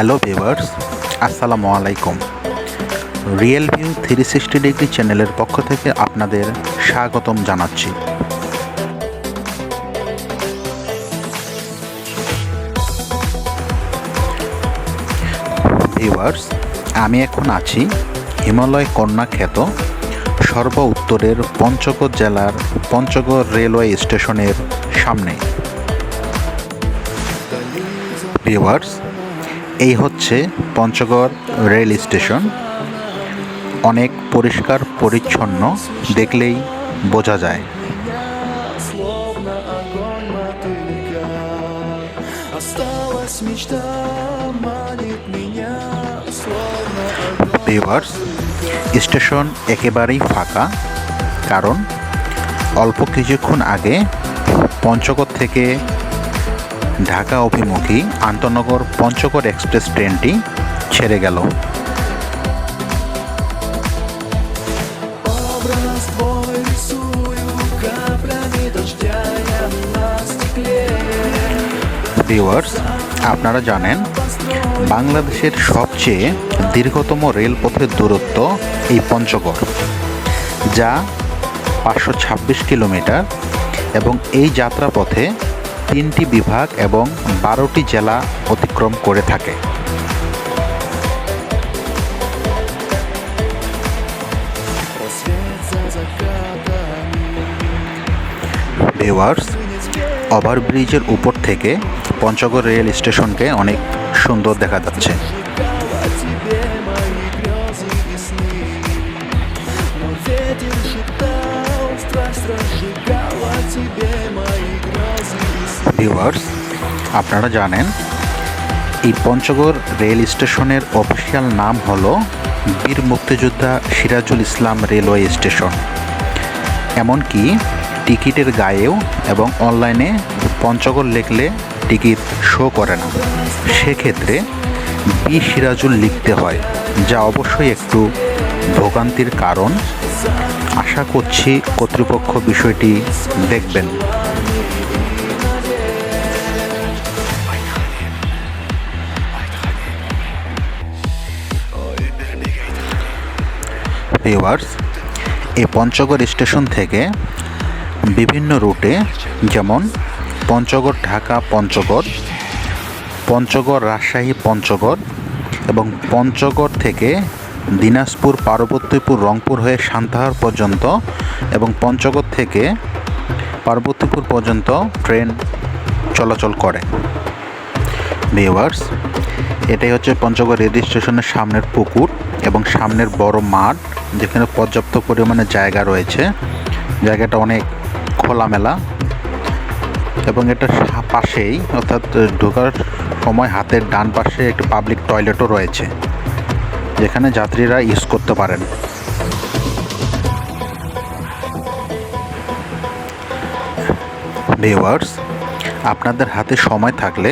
Hello viewers, আসসালামু আলাইকুম। Real view three sixty degree চ্যানেলের পক্ষ থেকে আপনাদের স্বাগতম জানাচ্ছি। ভিউয়ার্স, আমি এখন আছি হিমালয় কন্যা খ্যাত সর্ব উত্তরের পঞ্চগড় জেলার পঞ্চগড় রেলওয়ে স্টেশনের সামনে। ভিউয়ার্স এই হচ্ছে পঞ্চগড় রেল স্টেশন। অনেক পরিষ্কার, পরিচ্ছন্ন দেখলেই বোঝা যায়। স্টেশন একেবারেই ফাঁকা, কারণ অল্প কিছুক্ষণ আগে পঞ্চগড় থেকে ঢাকা অভিমুখী আন্তনগর পঞ্চগড় এক্সপ্রেস ট্রেনটি ছেড়ে গেল। ভিউয়ার্স আপনারা জানেন, বাংলাদেশের সবচেয়ে দীর্ঘতম রেলপথের দূরত্ব এই পঞ্চগড়, যা পাঁচশো ছাব্বিশ কিলোমিটার এবং এই যাত্রাপথে তিনটি বিভাগ এবং বারোটি জেলা অতিক্রম করে থাকে Рассвет за закатами ভিউয়ার্স ওভারব্রিজের উপর থেকে পঞ্চগড় রেল স্টেশনকে অনেক সুন্দর দেখা যাচ্ছে О ভিউয়ার্স, আপনারা জানেন, এই পঞ্চগড় রেল স্টেশনের অফিসিয়াল নাম হল বীর মুক্তিযোদ্ধা সিরাজুল ইসলাম রেলওয়ে স্টেশন। এমনকি টিকিটের গায়েও এবং অনলাইনে পঞ্চগড় লিখলে টিকিট শো করে না। সেক্ষেত্রে বি সিরাজুল লিখতে হয়, যা অবশ্যই একটু ভোগান্তির কারণ। আশা করছি কর্তৃপক্ষ বিষয়টি দেখবেন। ভিউয়ার্স এই পঞ্চগড় স্টেশন থেকে বিভিন্ন রুটে যেমন পঞ্চগড় ঢাকা পঞ্চগড় পঞ্চগড় রাজশাহী পঞ্চগড় এবং পঞ্চগড় থেকে দিনাজপুর, পার্বতীপুর, রংপুর হয়ে সান্তাহার পর্যন্ত এবং পঞ্চগড় থেকে পার্বতীপুর পর্যন্ত ট্রেন চলাচল করে। ভিউয়ার্স এটাই হচ্ছে পঞ্চগড় রেল স্টেশনের সামনের পুকুর এবং সামনের বড় মাঠ, যেখানে পর্যাপ্ত পরিমাণে জায়গা রয়েছে। জায়গাটা অনেক খোলামেলা এবং এটা পাশেই, অর্থাৎ ঢোকার সময় হাতের ডান পাশে একটি পাবলিক টয়লেটও রয়েছে, যেখানে যাত্রীরা ইউজ করতে পারেন। ভিউয়ার্স আপনাদের হাতে সময় থাকলে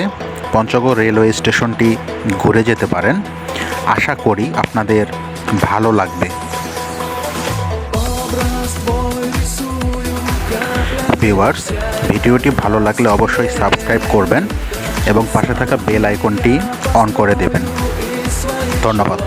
পঞ্চগড় রেলওয়ে স্টেশনটি ঘুরে যেতে পারেন। আশা করি আপনাদের ভালো লাগবে। ভিউয়ার্স, ভিডিওটি ভালো লাগলে অবশ্যই সাবস্ক্রাইব করবেন এবং পাশে থাকা বেল আইকনটি অন করে দেবেন। ধন্যবাদ।